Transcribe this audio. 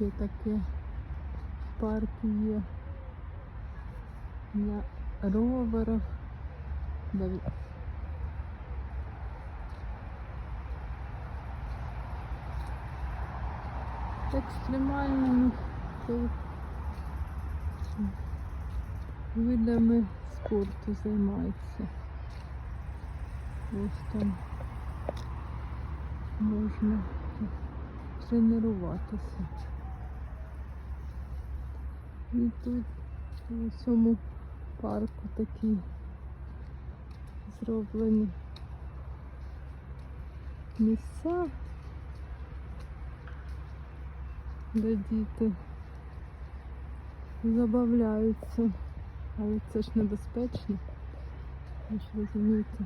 ще таке парк є на роверах. Диві- Екстремальними видами спорту займаються. Ось там можна тренуватися. І тут у цьому парку такі зроблені місця, де діти забавляються, але це ж небезпечно, ви ж розумієте.